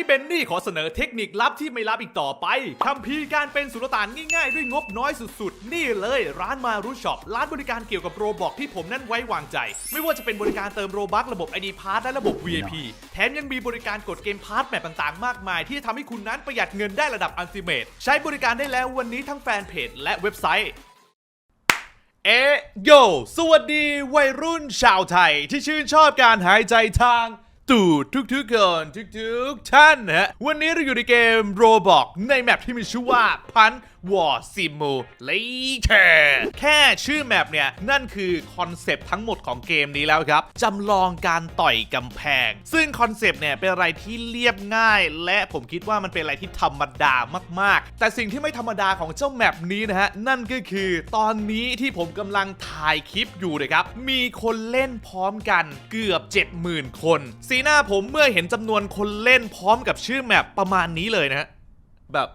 นี้เบนนี่ขอเสนอเทคนิคลับที่ไม่ลับอีกต่อไปคัมภีการเป็นสุลต่านง่ายๆ ด้วยงบน้อยสุดๆ นี่เลยร้านมารุช็อปร้านบริการเกี่ยวกับโรบอกที่ผมนั้นไว้วางใจ ไม่ว่าจะเป็นบริการเติมโรบัคระบบ ID p a s s และระบบ VIP แถมยังมีบริการกดเกมพาร์ทแบบต่างๆ มากมาย ที่จะทำให้คุณนั้นประหยัดเงินได้ระดับอัลติเมทใช้บริการได้แล้ววันนี้ทั้งแฟนเพจและเว็บไซต์เอะโยสวัสดีวัยรุ่นชาวไทยที่ชื่นชอบการหายใจทาง ตูดทุกๆคนทุกๆท่านนฮะวันนี้เราอยู่ในเกมโรบอกในแมปที่มีชื่อว่าพันวอร์ซิมูเลเตอร์แค่ชื่อแมปเนี่ย นั่นคือคอนเซปต์ทั้งหมดของเกมนี้แล้วครับจำลองการต่อยกำแพง ซึ่งคอนเซปต์เนี่ย เป็นอะไรที่เรียบง่าย และผมคิดว่ามันเป็นอะไรที่ธรรมดามาก ๆ แต่สิ่งที่ไม่ธรรมดาของเจ้าแมปนี้นะฮะ นั่นก็คือตอนนี้ที่ผมกำลังถ่ายคลิปอยู่นะครับ มีคนเล่นพร้อมกันเกือบ 70,000 คนสีหน้าผมเมื่อเห็นจำนวนคนเล่นพร้อมกับชื่อแมปประมาณนี้เลยนะ แบบ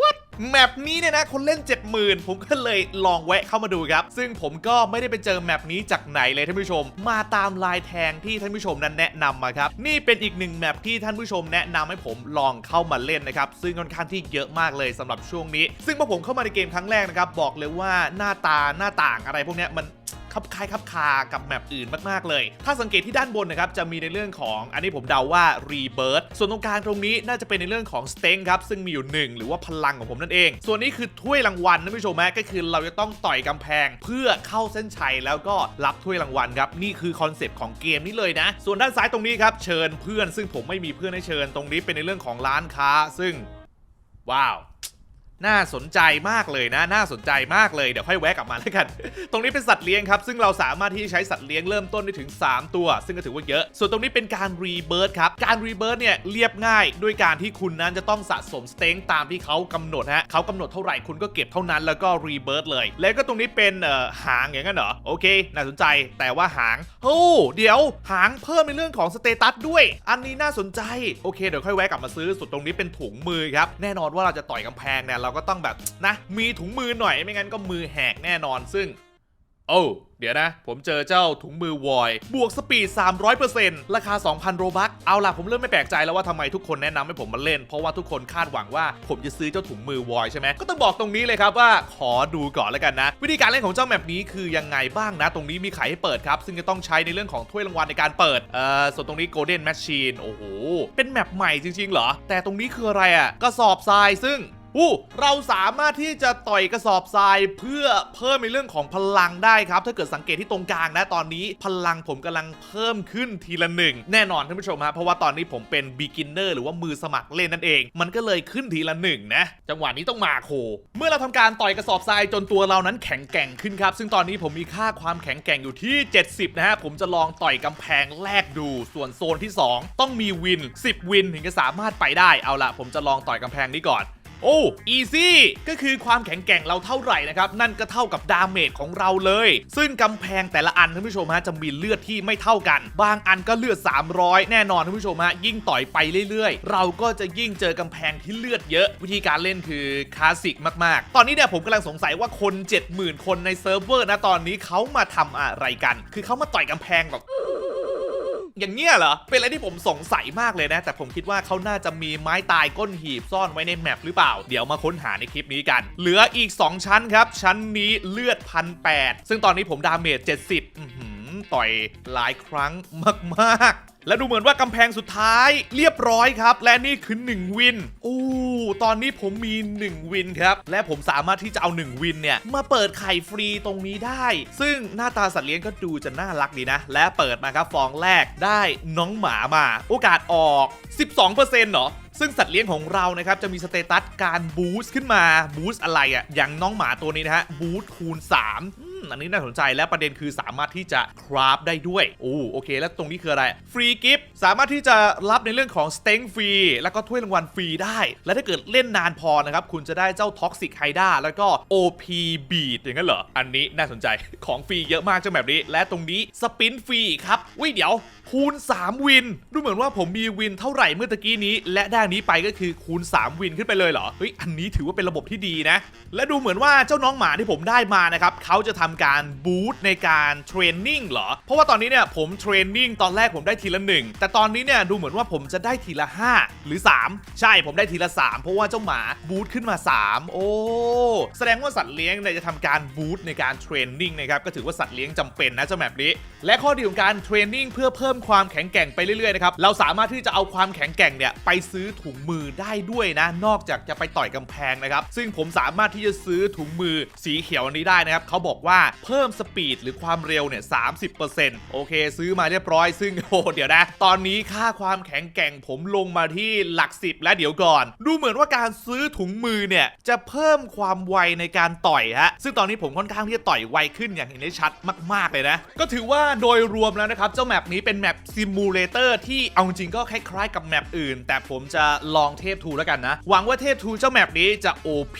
what แมปนี้เนี่ยนะคนเล่น 70,000 ผมก็เลยลองแวะเข้ามาดูครับ ซึ่งผมก็ไม่ได้ไปเจอแมปนี้จากไหนเลยท่านผู้ชม มาตามลายแทงที่ท่านผู้ชมนั้นแนะนำมาครับ นี่เป็นอีกหนึ่งแมปที่ท่านผู้ชมแนะนำให้ผมลองเข้ามาเล่นนะครับ ซึ่งค่อนข้างที่เยอะมากเลยสำหรับช่วงนี้ ซึ่งพอผมเข้ามาในเกมครั้งแรกนะครับ บอกเลยว่าหน้าตาหน้าต่างอะไรพวกนี้มัน คับคล้ายคับคากับแมปอื่นมากๆเลย ถ้าสังเกตที่ด้านบนนะครับจะมีในเรื่องของอันนี้ผมเดาว่า Rebirth ส่วนตรงกลางตรงนี้น่าจะเป็นในเรื่องของ s t e n g ครับซึ่งมีอยู่หนึ่งหรือว่าพลังของผมนั่นเอง ส่วนนี้คือถ้วยรางวัลนะผู้ชมฮะก็คือเราจะต้องต่อยกำแพงเพื่อเข้าเส้นชัยแล้วก็รับถ้วยรางวัลครับนี่คือคอนเซปต์ของเกมนี้เลยนะ ส่วนด้านซ้ายตรงนี้ครับเชิญเพื่อน ซึ่งผมไม่มีเพื่อนให้เชิญตรงนี้เป็นในเรื่องของร้านค้า ซึ่งว้าว น่าสนใจมากเลยนะ น่าสนใจมากเลย เดี๋ยวค่อยแวะกลับมาแล้วกัน ตรงนี้เป็นสัตว์เลี้ยงครับ ซึ่งเราสามารถที่จะใช้สัตว์เลี้ยงเริ่มต้นได้ถึง 3 ตัว ซึ่งก็ถือว่าเยอะ ส่วนตรงนี้เป็นการรีเบิร์ครับ การรีเบิร์เนี่ยเรียบง่าย ด้วยการที่คุณนั้นจะต้องสะสมสเต็งตามที่เขากำหนดฮะเขากำหนดเท่าไหร่คุณก็เก็บเท่านั้นแล้วก็รีเบิร์เลย แล้วก็ตรงนี้เป็นหางอย่างนั้นเหรอ โอเค น่าสนใจ แต่ว่าหาง โอ้เดี๋ยวหางเพิ่มในเรื่องของสเตตัสด้วย อันนี้น่าสนใจ โอเค เดี๋ยวค่อยแวะกลับมาซื้อส่วนตรงนี้เป็นถุงมือครับ แน่นอนว่าเราจะต่อยกำแพงเนี่ยเราก็ต้องแบบนะ มีถุงมือหน่อยไม่งั้นก็มือแหกแน่นอนซึ่ง โอ้เดี๋ยวนะ ผมเจอเจ้าถุงมือวอย บวกสปีด 300%ราคา 2,000 โรบัคเอาล่ะ ผมเริ่มไม่แปลกใจแล้วว่าทำไมทุกคนแนะนำให้ผมมาเล่น เพราะว่าทุกคนคาดหวังว่าผมจะซื้อเจ้าถุงมือวอยใช่ไหมก็ต้องบอกตรงนี้เลยครับว่าขอดูก่อนแล้วกันนะ วิธีการเล่นของเจ้าแมปนี้คือยังไงบ้างนะ ตรงนี้มีขายให้เปิดครับ ซึ่งจะต้องใช้ในเรื่องของถ้วยรางวัลในการเปิดเอ่อส่วนตรงนี้ Golden Machine โอ้โหเป็นแมปใหม่จริงๆเหรอแต่ตรงนี้คืออะไรอะกระสอบทรายซึ่ง อู้เราสามารถที่จะต่อยกระสอบทรายเพื่อเพิ่มในเรื่องของพลังได้ครับ ถ้าเกิดสังเกตที่ตรงกลางนะตอนนี้ พลังผมกำลังเพิ่มขึ้นทีละหนึ่งแน่นอนท่านผู้ชมฮะเพราะว่าตอนนี้ผมเป็น beginner หรือว่ามือสมัครเล่นนั่นเอง มันก็เลยขึ้นทีละหนึ่งนะจังหวะนี้ต้องมาโค เมื่อเราทำการต่อยกระสอบทรายจนตัวเรานั้นแข็งแกร่งขึ้นครับ ซึ่งตอนนี้ผมมีค่าความแข็งแกร่งอยู่ที่ 70 นะฮะผมจะลองต่อยกำแพงแรกดู ส่วนโซนที่ 2 ต้องมีวิน 10 วินถึงจะสามารถไปได้เอาละผมจะลองต่อยกำแพงนี้ก่อน โอ้อีซี่ก็คือความแข็งแกร่งเราเท่าไหร่นะครับ นั่นก็เท่ากับดาเมจของเราเลย ซึ่งกำแพงแต่ละอันท่านผู้ชมฮะจะมีเลือดที่ไม่เท่ากัน บางอันก็เลือด 300 แน่นอนท่านผู้ชมฮะยิ่งต่อยไปเรื่อยๆ เราก็จะยิ่งเจอกำแพงที่เลือดเยอะ วิธีการเล่นคือคลาสสิกมากๆ ตอนนี้เนี่ยผมกำลังสงสัยว่าคน 70,000 คนในเซิร์ฟเวอร์นะตอนนี้เขามาทำอะไรกัน คือเขามาต่อยกำแพงแบบ อย่างเงี้ยเหรอ เป็นอะไรที่ผมสงสัยมากเลยนะ แต่ผมคิดว่าเขาน่าจะมีไม้ตายก้นหีบซ่อนไว้ในแมปหรือเปล่า เดี๋ยวมาค้นหาในคลิปนี้กัน เหลืออีก 2 ชั้นครับ ชั้นนี้เลือดพันแซึ่งตอนนี้ผมดาเมจ70อื้อหือต่อยหลายครั้งมาก และดูเหมือนว่ากำแพงสุดท้ายเรียบร้อยครับ และนี่คือ 1 วินอู้ตอนนี้ผมมี 1 วินครับ และผมสามารถที่จะเอา 1 วินเนี่ย มาเปิดไข่ฟรีตรงนี้ได้ ซึ่งหน้าตาสัตว์เลี้ยงก็ดูจะน่ารักดีนะ และเปิดมาครับฟองแรกได้น้องหมามา โอกาสออก 12%เหรอ ซึ่งสัตว์เลี้ยงของเรานะครับจะมีสเตตัสการบูสต์ขึ้นมาบูสต์อะไรอะ่ะอย่างน้องหมาตัวนี้นะฮะบูสต์คูณ3อืมอันนี้น่าสนใจและประเด็นคือสามารถที่จะคราฟได้ด้วยโอ้โอเค แล้วตรงนี้คืออะไร ฟรีกิฟต์สามารถที่จะรับในเรื่องของสเต็งฟรีแล้วก็ถ้วยรางวัลฟรีได้ และถ้าเกิดเล่นนานพอนะครับ คุณจะได้เจ้าท็อกซิกไฮด้าแล้วก็ OP b e a อย่างนั้นเหรอ อันนี้น่าสนใจของฟรีเยอะมากจังแบบนี้ และตรงนี้สปินฟรีครับวิเดี๋ยว คูณ 3 วิน ดูเหมือนว่าผมมีวินเท่าไหร่เมื่อตะกี้นี้ และด้านนี้ไปก็คือคูณ 3 วินขึ้นไปเลยเหรอเฮ้ยอันนี้ถือว่าเป็นระบบที่ดีนะ และดูเหมือนว่าเจ้าน้องหมาที่ผมได้มานะครับเขาจะทำการบูตในการเทรนนิ่งเหรอ เพราะว่าตอนนี้เนี่ยผมเทรนนิ่งตอนแรกผมได้ทีละหนึ่งแต่ตอนนี้เนี่ยดูเหมือนว่าผมจะได้ทีละ 5 หรือ 3 ใช่ผมได้ทีละ 3 เพราะว่าเจ้าหมาบูตขึ้นมา 3 โอ้แสดงว่าสัตว์เลี้ยงเนี่ยจะทำการบูตในการเทรนนิ่งนะครับก็ถือว่าสัตว์เลี้ยงจำเป็นนะเจ้าแมปนี้และข้อดีของการเทรนนิ่งเพื่อเพิ่มความแข็งแกร่งไปเรื่อยๆนะครับเราสามารถที่จะเอาความแข็งแกร่งเนี่ยไปซื้อถุงมือได้ด้วยนะ นอกจากจะไปต่อยกำแพงนะครับซึ่งผมสามารถที่จะซื้อถุงมือสีเขียวนี้ได้นะครับเขาบอกว่าเพิ่มสปีดหรือความเร็วเนี่ย30%โอเค ซื้อมาเรียบร้อยซึ่งโอ้เดี๋ยวนะ ตอนนี้ค่าความแข็งแกร่งผมลงมาที่หลักสิบและเดี๋ยวก่อน ดูเหมือนว่าการซื้อถุงมือเนี่ยจะเพิ่มความไวในการต่อยฮะซึ่งตอนนี้ผมค่อนข้างที่จะต่อยไวขึ้นอย่างเห็นได้ชัดมาก ๆเลยนะ ก็ถือว่าโดยรวมแล้วนะครับเจ้าแมปนี้เป็นแมปซิมูเลเตอร์ที่เอาจริงก็คล้ายๆกับแมปอื่น แต่ผมจะลองเทพทูแล้วกันนะ หวังว่าเทพทูเจ้าแมปนี้จะ OP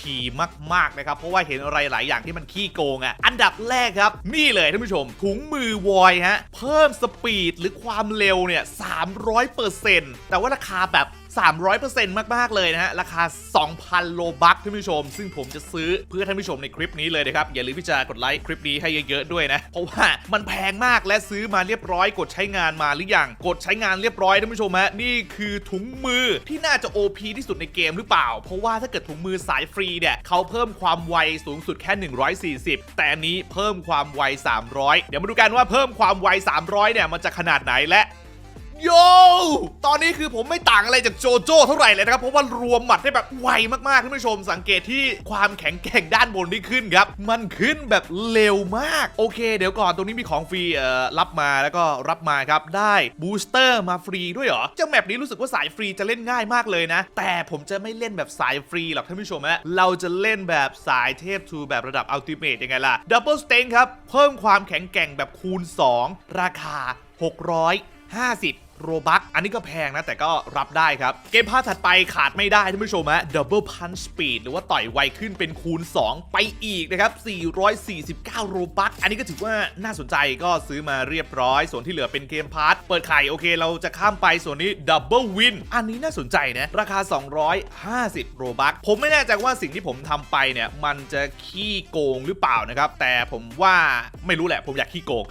มากๆนะครับ เพราะว่าเห็นอะไรหลายอย่างที่มันขี้โกงอะ่ะ อันดับแรกครับ นี่เลยท่านผู้ชม ถุงมือวอยฮะ เพิ่มสปีดหรือความเร็วเนี่ย300%แต่ว่าราคาแบบ 300%มากๆเลยนะฮะ ราคา 2,000 โลบัคท่านผู้ชม ซึ่งผมจะซื้อเพื่อท่านผู้ชมในคลิปนี้เลยนะครับ อย่าลืมที่จะกดไลค์คลิปนี้ให้เยอะๆด้วยนะ เพราะว่ามันแพงมากและซื้อมาเรียบร้อย กดใช้งานมาหรือยังกดใช้งานเรียบร้อยท่านผู้ชมฮะนี่คือถุงมือที่น่าจะ OP ที่สุดในเกมหรือเปล่า เพราะว่าถ้าเกิดถุงมือสายฟรีเนี่ยเขาเพิ่มความไวสูงสุดแค่ 140 แต่อันนี้เพิ่มความไว 300 เดี๋ยวมาดูกันว่าเพิ่มความไว 300 เนี่ยมันจะขนาดไหนและ โยตอนนี้คือผมไม่ต่างอะไรจากโจโจ้เท่าไหร่เลยนะครับ เพราะว่ารวมหมัดได้แบบไวมากๆท่านผู้ชม สังเกตที่ความแข็งแกร่งด้านบนที่ขึ้นครับ มันขึ้นแบบเร็วมาก โอเค เดี๋ยวก่อนตรงนี้มีของฟรีเอ่อรับมาแล้วก็รับมาครับได้บูสเตอร์มาฟรีด้วยเหรอ เจ้าแมปนี้รู้สึกว่าสายฟรีจะเล่นง่ายมากเลยนะ แต่ผมจะไม่เล่นแบบสายฟรีหรอกท่านผู้ชมฮะเราจะเล่นแบบสายเทพทูแบบระดับอัลติเมทยังไงล่ะดับเบิลสเต็งครับเพิ่มความแข็งแกร่งแบบคูณ 2 ราคา 650 โรบัคอันนี้ก็แพงนะแต่ก็รับได้ครับ เกมพาร์ทถัดไปขาดไม่ได้ท่านผู้ชมฮะ Double Punch Speed หรือว่าต่อยไวขึ้นเป็นคูณ 2 ไปอีกนะครับ 449 โรบัคอันนี้ก็ถือว่าน่าสนใจก็ซื้อมาเรียบร้อย ส่วนที่เหลือเป็นเกมพาร์ทเปิดไข่โอเค เราจะข้ามไปส่วนนี้ Double Win อันนี้น่าสนใจนะ ราคา 250 โรบัคผมไม่แน่ใจว่าสิ่งที่ผมทำไปเนี่ย มันจะขี้โกงหรือเปล่านะครับ แต่ผมว่าไม่รู้แหละผมอยากขี้โกง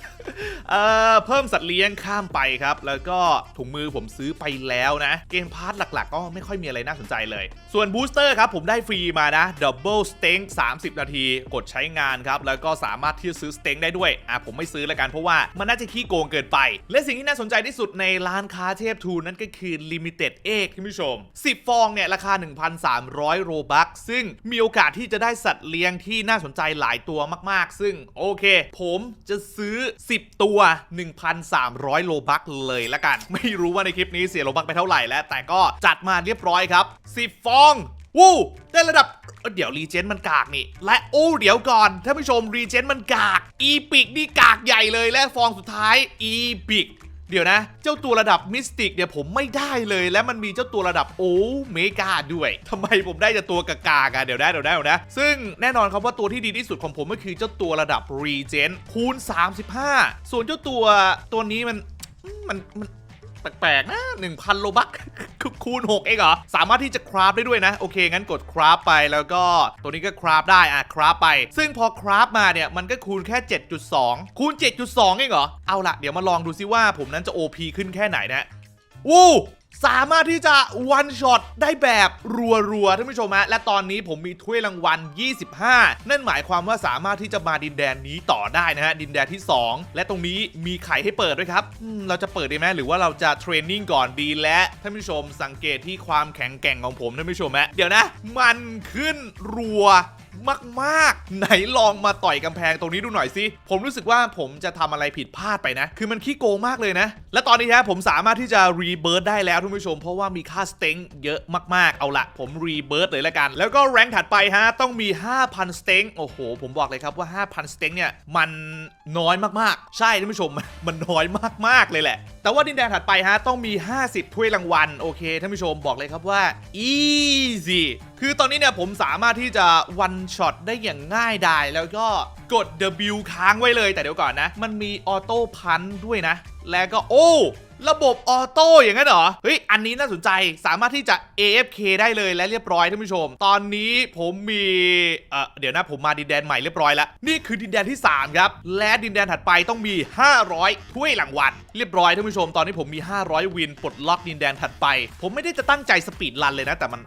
เอ่อเพิ่มสัตว์เลี้ยงข้ามไปครับ แล้วก็ถุงมือผมซื้อไปแล้วนะ เกมพาร์ทหลักๆ ก็ไม่ค่อยมีอะไรน่าสนใจเลย ส่วนบูสเตอร์ครับผมได้ฟรีมานะ Double s t a n k 30 นาที กดใช้งานครับ แล้วก็สามารถที่จะซื้อ s t a n k ได้ด้วย อะผมไม่ซื้อละกันเพราะว่ามันน่าจะขี้โกงเกินไป และสิ่งที่น่าสนใจที่สุดในร้านค้าเทพทูนั่นก็คือ Limited Egg ท่านผู้ชม 10 ฟองเนี่ยราคา 1,300 โรบัคซึ่งมีโอกาสที่จะได้สัตว์เลี้ยงที่น่าสนใจหลายตัวมากๆ ซึ่งโอเค ผมจะซื้อ 10 ตัว 1,300 โลบัคเลยละกันไม่รู้ว่าในคลิปนี้เสียโลบัคไปเท่าไหร่แล้ว แต่ก็จัดมาเรียบร้อยครับ 10 ฟองวู้ได้ระดับเดี๋ยวรีเจนมันกากนี่ และโอ้เดี๋ยวก่อนท่านผู้ชมรีเจนมันกาก อีพิกนี่กากใหญ่เลยและฟองสุดท้ายอีพิกเดี๋ยวนะ เจ้าตัวระดับมิสติกเนี่ยผมไม่ได้เลย และมันมีเจ้าตัวระดับโอเมกาด้วยทำไมผมได้แต่ตัวกากากันเดี๋ยวนะเดี๋ยวนะเดี๋ยวนะ ซึ่งแน่นอนครับว่าตัวที่ดีที่สุดของผมก็คือเจ้าตัวระดับรีเจนคูณ 35 ส่วนเจ้าตัวตัวนี้มันมันมัน แปลกๆนะ1,000โลบักคูณ6เองเหรอ สามารถที่จะคราฟได้ด้วยนะ โอเค งั้นกดคราฟไปแล้วก็ตัวนี้ก็คราฟได้อะคราฟไป ซึ่งพอคราฟมาเนี่ย มันก็คูณแค่ 7.2 คูณ 7.2 เองเหรอ เอาละเดี๋ยวมาลองดูซิว่าผมนั้นจะ OP ขึ้นแค่ไหนนะวู้ สามารถที่จะวันช็อตได้แบบรัวๆท่านผู้ชมฮะและตอนนี้ผมมีถ้วยรางวัล 25 นั่นหมายความว่าสามารถที่จะมาดินแดนนี้ต่อได้นะฮะดินแดนที่ 2 และตรงนี้มีไข่ให้เปิดด้วยครับเราจะเปิดไดีไหมหรือว่าเราจะเทรนนิ่งก่อนดีและท่านผู้ชมสังเกตที่ความแข็งแกร่งของผมท่านผู้ชมฮะเดี๋ยวนะ มันขึ้นรัว มากๆ ไหนลองมาต่อยกำแพงตรงนี้ดูหน่อยสิ ผมรู้สึกว่าผมจะทำอะไรผิดพลาดไปนะ คือมันขี้โกงมากเลยนะ และตอนนี้ฮะผมสามารถที่จะรีเบิร์ดได้แล้วท่านผู้ชม เพราะว่ามีค่าสเต็งเยอะมากๆ เอาละผมรีเบิร์ดเลยละกัน แล้วก็แรงถัดไปฮะต้องมี 5,000สเต็งโอ้โห ผมบอกเลยครับว่า 5,000สเต็งเนี่ยมันน้อยมากๆ ใช่ท่านผู้ชมมันน้อยมากๆเลยแหละแต่ว่าดินแดนถัดไปฮะต้องมี 50 ถ้วยรางวัลโอเคท่านผู้ชมบอกเลยครับว่า easy คือตอนนี้เนี่ยผมสามารถที่จะวันช็อตได้อย่างง่ายดายแล้วก็กด W ค้างไว้เลยแต่เดี๋ยวก่อนนะ มันมีออโต้พันด้วยนะ แล้วก็โอ้ ระบบออโต้อย่างนั้นเหรอ เฮ้ย อันนี้น่าสนใจสามารถที่จะ AFK ได้เลยและเรียบร้อยท่านผู้ชม ตอนนี้ผมมีเอ่อเดี๋ยวนะผมมาดินแดนใหม่เรียบร้อยแล้ว นี่คือดินแดนที่ 3 ครับ และดินแดนถัดไปต้องมี 500 ถ้วยรางวัลเรียบร้อยท่านผู้ชม ตอนนี้ผมมี 500 วินปลดล็อกดินแดนถัดไป ผมไม่ได้จะตั้งใจสปีดรันเลยนะ แต่มัน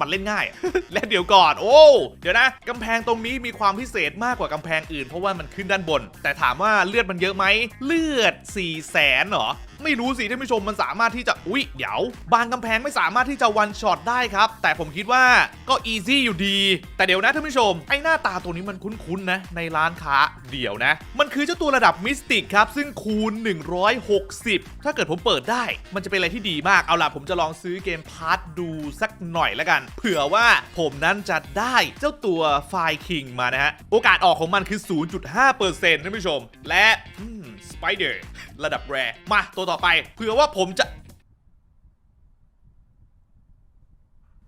มันเล่นง่าย และเดี๋ยวก่อน โอ้เดี๋ยวนะกำแพงตรงนี้มีความพิเศษมากกว่ากำแพงอื่นเพราะว่ามันขึ้นด้านบน แต่ถามว่าเลือดมันเยอะไหมเลือด4 0 0แสนเหรอไม่รู้สิท่านผู้ชมมันสามารถที่จะอุ๊ยเดี๋ยว บางกำแพงไม่สามารถที่จะวันช็อตได้ครับ แต่ผมคิดว่าก็อีซี่อยู่ดี แต่เดี๋ยวนะท่านผู้ชม ไอ้หน้าตาตัวนี้มันคุ้นๆนะ ในร้านค้าเดี๋ยวนะ มันคือเจ้าตัวระดับมิสติกครับ ซึ่งคูณ 160 ถ้าเกิดผมเปิดได้ มันจะเป็นอะไรที่ดีมากเอาล่ะผมจะลองซื้อเกมพาร์ทดูสักหน่อยแล้วกัน เผื่อว่าผมนั้นจะได้เจ้าตัวไฟคิงมานะฮะโอกาสออกของมันคือ 0.5%ท่านผู้ชม และ สไปเดอร์ระดับแรมาตัวต่อไปเผื่อว่าผมจะ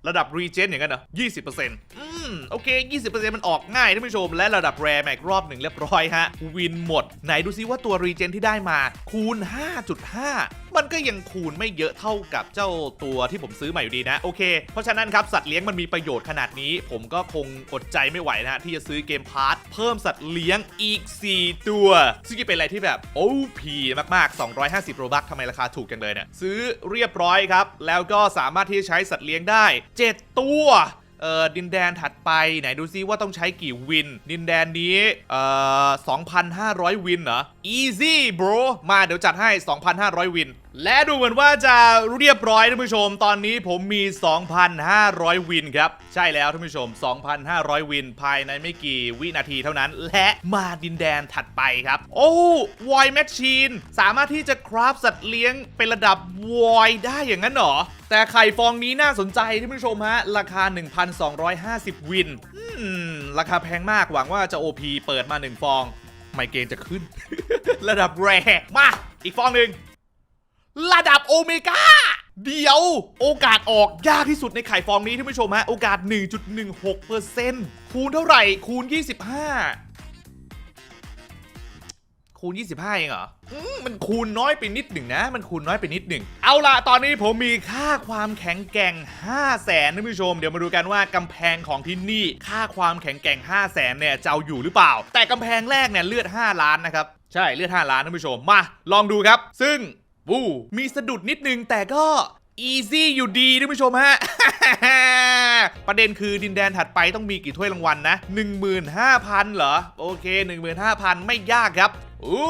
ระดับรีเจนอย่างนั้นเหรอ20%อื มโอเค 20%มันออกง่ายท่านผู้ชม และระดับแรแม็กรอบหนึ่งเรียบร้อยฮะ วินหมด ไหนดูซิว่าตัวรีเจนที่ได้มาคูณ 5.5 มันก็ยังคูณไม่เยอะเท่ากับเจ้าตัวที่ผมซื้อใหม่อยู่ดีนะ โอเค เพราะฉะนั้นครับ สัตว์เลี้ยงมันมีประโยชน์ขนาดนี้ ผมก็คงอดใจไม่ไหวนะฮะที่จะซื้อเกมพาร์ทเพิ่มสัตว์เลี้ยงอีก 4 ตัว ซึ่งจะเป็นอะไรที่แบบโอ้พีมากๆ 250 โรบัคทำไมราคาถูกจังเลยเนี่ยซื้อเรียบร้อยครับแล้วก็สามารถที่จะใช้สัตว์เลี้ยงได้ 7 ตัว เออดินแดนถัดไปไหนดูซิว่าต้องใช้กี่วิน ดินแดนนี้เอ่อ2,500 วินเหรอ easy bro มาเดี๋ยวจัดให้ 2,500 วิน และดูเหมือนว่าจะเรียบร้อยท่านผู้ชม ตอนนี้ผมมี 2,500 วินครับ ใช่แล้วท่านผู้ชม 2,500 วินภายในไม่กี่วินาทีเท่านั้น และมาดินแดนถัดไปครับ โอ้วอยแมชชีน สามารถที่จะคราฟสัตว์เลี้ยงเป็นระดับวอยได้อย่างนั้นเหรอ แต่ไข่ฟองนี้น่าสนใจท่านผู้ชมฮะ ราคา 1,250 วินราคาแพงมากหวังว่าจะ OP เปิดมา 1 ฟอง ไมเกรนจะขึ้น ระดับแรมา อีกฟองหนึ่ง ระดับโอเมก้าเดี๋ยวโอกาสออกยากที่สุดในไข่ฟองนี้ท่านผู้ชมฮะโอกาส 1.16%คูณเท่าไหร่คูณ 25 คูณ 25 เองเหรออืมมันคูณน้อยไปนิดหนึ่งนะ มันคูณน้อยไปนิดหนึ่ง เอาล่ะตอนนี้ผมมีค่าความแข็งแกร่ง 5 0 0แสนท่านผู้ชม เดี๋ยวมาดูกันว่ากำแพงของที่นี่ ค่าความแข็งแกร่ง 5 0 0แสนเนี่ยจะเอาอยู่หรือเปล่า แต่กำแพงแรกเนี่ยเลือด 5 ล้านนะครับ ใช่เลือด 5 ล้านท่านผู้ชม มาลองดูครับ ซึ่ง วู้มีสะดุดนิดนึงแต่ก็อีซี่อยู่ดีท่านผู้ชมฮะ ประเด็นคือดินแดนถัดไปต้องมีกี่ถ้วยรางวัลนะ15,000 เหรอ โอเค 15,000 ไม่ยากครับอู้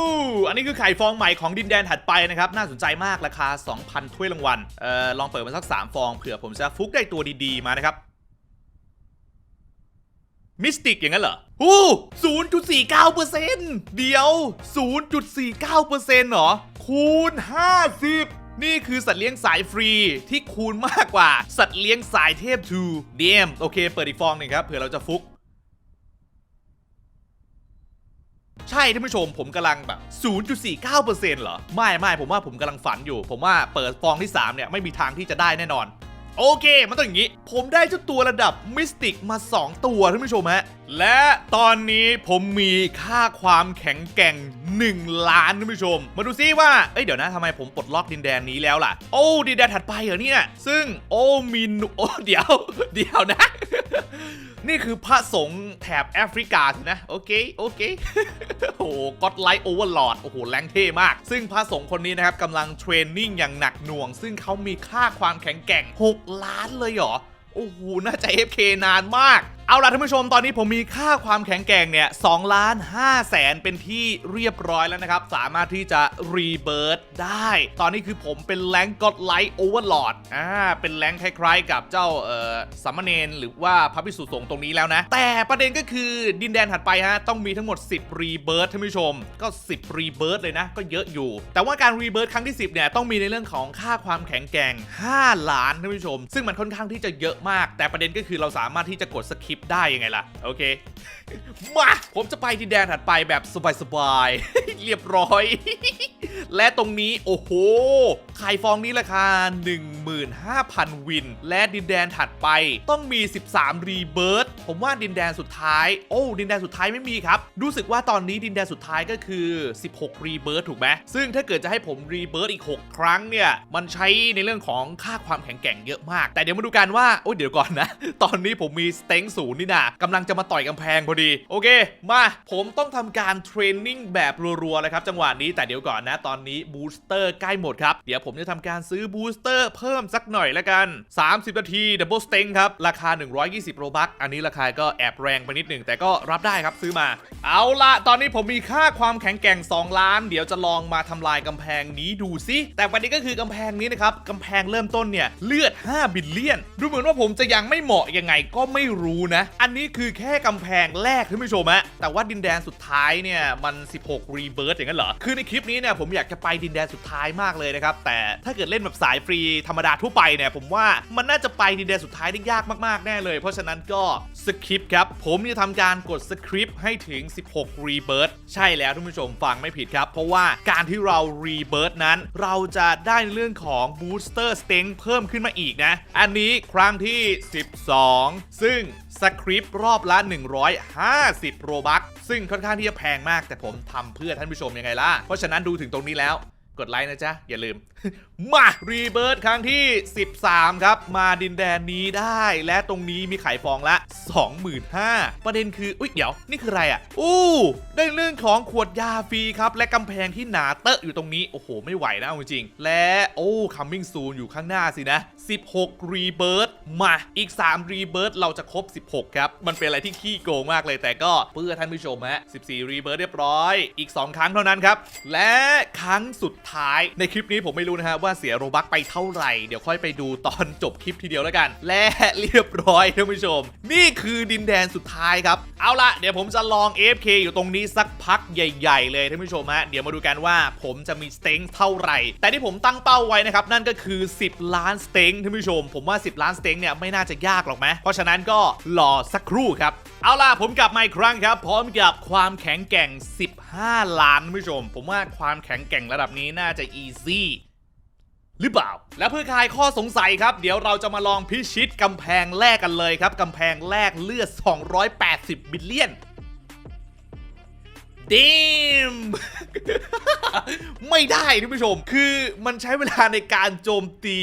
อันนี้คือไข่ฟองใหม่ของดินแดนถัดไปนะครับ น่าสนใจมากราคา 2,000 ถ้วยรางวัลเอ่อลองเปิดมาสัก 3 ฟองเผื่อผมจะฟุกได้ตัวดีๆ มานะครับมิสติกอย่างนั้นเหรออู้0.49%เดี๋ยว0.49%เหรอ คูณ 50 นี่คือสัตว์เลี้ยงสายฟรีที่คูณมากกว่าสัตว์เลี้ยงสายเทพ2 DM โอเคเปิดอีกฟองหนึ่งครับเผื่อเราจะฟุกใช่ท่านผู้ชมผมกำลังแบบ 0.49%เหรอ ไม่ไม่ผมว่าผมกำลังฝันอยู่ ผมว่าเปิดฟองที่ 3 เนี่ย ไม่มีทางที่จะได้แน่นอน โอเคมันต้องอย่างนี้ ผมได้เจ้าตัวระดับมิสติกมา 2 ตัวท่านผู้ชมฮะ และตอนนี้ผมมีค่าความแข็งแกร่ง 1 ล้านท่านผู้ชม มาดูซิว่า เอ้ยเดี๋ยวนะทำไมผมปลดล็อกดินแดนนี้แล้วล่ะ โอ้ดินแดนถัดไปเหรอเนี่ย ซึ่งโอ้มินโอ้เดี๋ยว เดี๋ยวนะ นี่คือพระสงฆ์แถบแอฟริกาสินะ โอเค โอเค โอ้โหก็อดไลท์โอเวอร์ลอดโอ้โห แรงเท่มาก ซึ่งพระสงฆ์คนนี้นะครับกำลังเทรนนิ่งอย่างหนักหน่วง ซึ่งเขามีค่าความแข็งแกร่ง 6 ล้านเลยเหรอ โอ้โห น่าจะ FK นานมาก เอาล่ะท่านผู้ชมตอนนี้ผมมีค่าความแข็งแกร่งเนี่ย2ล้าน5แสนเป็นที่เรียบร้อยแล้วนะครับ สามารถที่จะรีเบิร์ดได้ ตอนนี้คือผมเป็นแรงก็อดไลท์โอเวอร์ลอดอ่าเป็นแรงคล้ายๆกับเจ้าเอ่อสามเณรหรือว่าพระภิกษุสงฆ์ตรงนี้แล้วนะ แต่ประเด็นก็คือดินแดนถัดไปฮะต้องมีทั้งหมด 10 รีเบิร์ดท่านผู้ชม ก็ 10 รีเบิร์ดเลยนะ ก็เยอะอยู่ แต่ว่าการรีเบิร์ดครั้งที่ 10เนี่ยต้องมีในเรื่องของค่าความแข็งแกร่ง 5 ล้านท่านผู้ชม ซึ่งมันค่อนข้างที่จะเยอะมาก แต่ประเด็นก็คือเราสามารถที่จะกดสคิปได้ยังไงล่ะ โอเค มา ผมจะไปที่แดนถัดไปแบบสบายๆ เรียบร้อย และตรงนี้โอ้โหไข่ฟองนี้ราคา 15,000 วิน และดินแดนถัดไปต้องมี 13 รีเบิร์ตผมว่าดินแดนสุดท้าย โอ้ ดินแดนสุดท้ายไม่มีครับ รู้สึกว่าตอนนี้ดินแดนสุดท้ายก็คือ 16 รีเบิร์ถูกไหมซึ่งถ้าเกิดจะให้ผมรีเบิร์อีก 6 ครั้งเนี่ย มันใช้ในเรื่องของค่าความแข็งแกร่งเยอะมาก แต่เดี๋ยวมาดูกันว่า โอ้ยเดี๋ยวก่อนนะ ตอนนี้ผมมีสเต็งศูนย์นี่นะกำลังจะมาต่อยกำแพงพอดี โอเค มาผมต้องทำการเทรนนิ่งแบบรัวๆเลยครับจังหวะนี้แต่เดี๋ยวก่อนนะตอนนี้บูสเตอร์ใกล้หมดครับ เดี๋ยวผมจะทำการซื้อบูสเตอร์เพิ่มสักหน่อยละกัน 30 นาทีดับเบิลสเต็งครับ ราคา 120 โรบัคอันนี้ราคาก็แอบแรงไปนิดหนึ่งแต่ก็รับได้ครับซื้อมา เอาละตอนนี้ผมมีค่าความแข็งแกร่ง 2 ล้าน เดี๋ยวจะลองมาทำลายกำแพงนี้ดูซิแต่วันนี้ก็คือกำแพงนี้นะครับกำแพงเริ่มต้นเนี่ยเลือด 5 บิลเลียน ดูเหมือนว่าผมจะยังไม่เหมาะยังไงก็ไม่รู้นะอันนี้คือแค่กำแพงแรกท่านผู้ชมฮะแต่ว่าดินแดนสุดท้ายเนี่ยมัน 16 รีเบิร์อย่างนั้นเหรอ คือในคลิปนี้เนี่ยผมอยากจะไปดินแดนสุดท้ายมากเลยนะครับ แต่ถ้าเกิดเล่นแบบสายฟรีธรรมดาทั่วไปเนี่ยผมว่ามันน่าจะไปดินแดนสุดท้ายได้ยากมากๆแน่เลย เพราะฉะนั้นก็สคริปต์ครับ ผมจะทำการกดสคริปต์ให้ถึง 16 รีเบิร์ใช่แล้วท่านผู้ชมฟังไม่ผิดครับ เพราะว่าการที่เรารีเบิร์นั้น เราจะได้ในเรื่องของบูสเตอร์สเต็งเพิ่มขึ้นมาอีกนะ อันนี้ครั้งที่ 12 ซึ่งสคริปต์รอบละ 150 โรบัคซึ่งค่อนข้างที่จะแพงมากแต่ผมทำเพื่อท่านผู้ชมยังไงล่ะ เพราะฉะนั้นดูถึงตรงนี้แล้ว กดไลค์นะจ๊ะ อย่าลืม มารีเบิร์ดครั้งที่ 13 ครับ มาดินแดนนี้ได้และตรงนี้มีไข่ฟองละ 25,000ประเด็นคือ อุ๊ย เดี๋ยว นี่คืออะไรอะ อู้ ได้เรื่องของขวดยาฟรีครับ และกำแพงที่หนาเตอะอยู่ตรงนี้ โอ้โห ไม่ไหวนะเอาจริง และโอ้ coming soon อยู่ข้างหน้าสินะ 16 รีเบิร์ดมาอีก 3 รีเบิร์ดเราจะครบ 16 ครับ มันเป็นอะไรที่ขี้โกงมากเลยแต่ก็เพื่อท่านผู้ชมฮะ14 รีเบิร์ดเรียบร้อย อีก 2 ครั้งเท่านั้นครับและครั้งสุดท้ายในคลิปนี้ผมไม่รู้นะฮะว่าเสียโรบัคไปเท่าไหร่ เดี๋ยวค่อยไปดูตอนจบคลิปทีเดียวแล้วกัน และเรียบร้อยท่านผู้ชม นี่คือดินแดนสุดท้ายครับ เอาละเดี๋ยวผมจะลอง AFK อยู่ตรงนี้สักพักใหญ่ๆ เลยท่านผู้ชมฮะเดี๋ยวมาดูกันว่าผมจะมีสเต็งเท่าไหร่ แต่ที่ผมตั้งเป้าไว้นะครับนั่นก็คือ 10 ล้านสเต็งท่านผู้ชม ผมว่า 10 ล้านสเต็งเนี่ยไม่น่าจะยากหรอกไหมเพราะฉะนั้นก็รอสักครู่ครับเอาล่ะผมกลับมาอีกครั้งครับพร้อมกับความแข็งแกร่ง 15 ล้านท่านผู้ชม ผมว่าความแข็งแกร่งระดับนี้น่าจะ easy หรือเปล่า และเพื่อคลายข้อสงสัยครับ เดี๋ยวเราจะมาลองพิชิตกำแพงแรกกันเลยครับกำแพงแรกเลือด 280 บิลเลียน ดิม ไม่ได้ท่านผู้ชม คือมันใช้เวลาในการโจมตี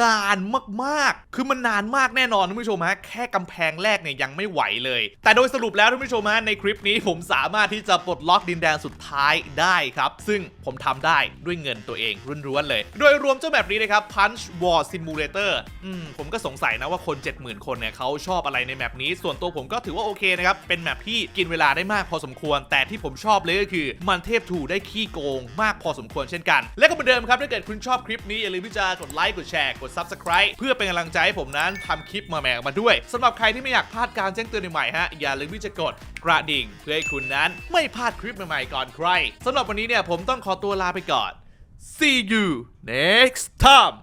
นานมากๆ คือมันนานมากแน่นอนท่านผู้ชมฮะ แค่กำแพงแรกเนี่ยยังไม่ไหวเลย แต่โดยสรุปแล้วท่านผู้ชมฮะในคลิปนี้ผมสามารถที่จะปลดล็อกดินแดนสุดท้ายได้ครับ ซึ่งผมทำได้ด้วยเงินตัวเองล้วนๆเลย โดยรวมเจ้าแบบนี้นะครับ Punch War Simulator อืมผมก็สงสัยนะว่าคน 70,000 คนเนี่ยเขาชอบอะไรในแมปนี้ ส่วนตัวผมก็ถือว่าโอเคนะครับ เป็นแมปที่กินเวลาได้มากพอสมควร แต่ที่ผมชอบเลยก็คือมันเทพถูได้ขี้โกงมากพอสมควรเช่นกัน และก็เหมือนเดิมครับถ้าเกิดคุณชอบคลิปนี้อย่าลืมที่จะกดไลค์กดแชร์กด Subscribe เพื่อเป็นกำลังใจให้ผมนั้นทำคลิปมาแหมกมาด้วยสำหรับใครที่ไม่อยากพลาดการแจ้งเตือนใหม่ฮะอย่าลืมที่จะกดกระดิ่ง เพื่อให้คุณนั้นไม่พลาดคลิปใหม่ๆก่อนใครสำหรับวันนี้เนี่ยผมต้องขอตัวลาไปก่อน see you next time